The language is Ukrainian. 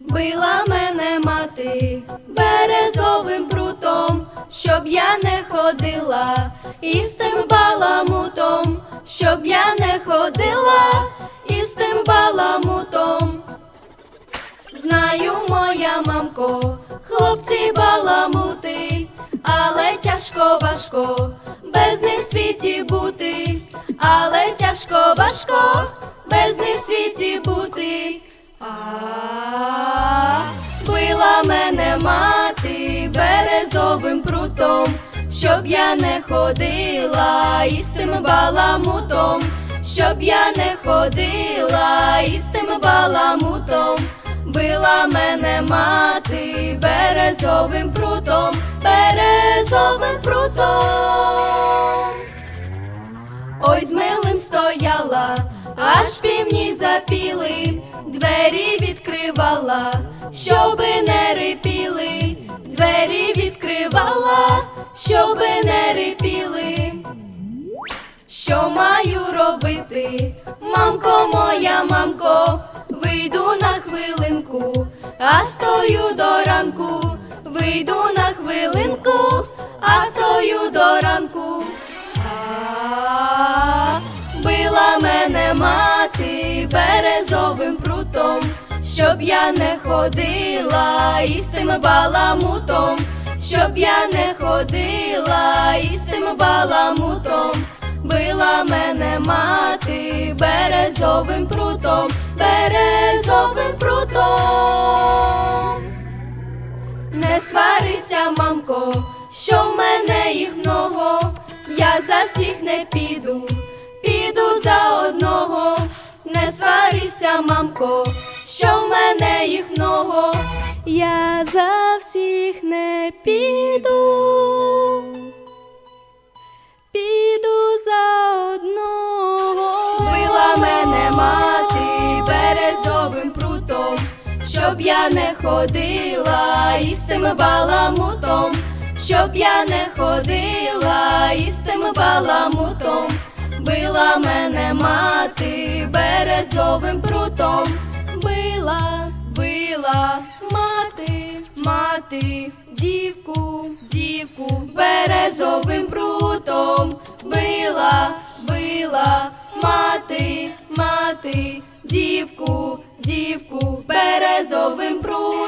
Била мене мати березовим прутом, щоб я не ходила із тим баламутом, щоб я не ходила із тим баламутом. Знаю, моя мамко, хлопці баламути, але тяжко важко, без них в світі бути, але тяжко важко, без них в світі бути. А била мене мати березовим прутом, щоб я не ходила із тим баламутом, щоб я не ходила із тим баламутом. Била мене мати березовим прутом, прутом. Ой, з милим стояла, аж півні запіли, двері відкривала, щоби не рипіли, двері відкривала, щоби не рипіли. Що маю робити, мамко моя, мамко, вийду на хвилинку, а стою до ранку, вийду на хвилинку, а стою до ранку. Била мене мати березовим прутом, щоб я не ходила із тим баламутом, щоб я не ходила із тим баламутом. Била мене мати березовим прутом, березовим прутом. Не сварися, мамко, за всіх не піду, піду за одного. Не сварися, мамко, що в мене їх много, я за всіх не піду. Піду за одного. Била мене мати березовим прутом, щоб я не ходила із тим баламутом, щоб я не ходила із тим баламутом. Била мене мати березовим прутом, била, била мати, мати, дівку, дівку, березовим прутом, била, била мати, мати, дівку, дівку, березовим прутом,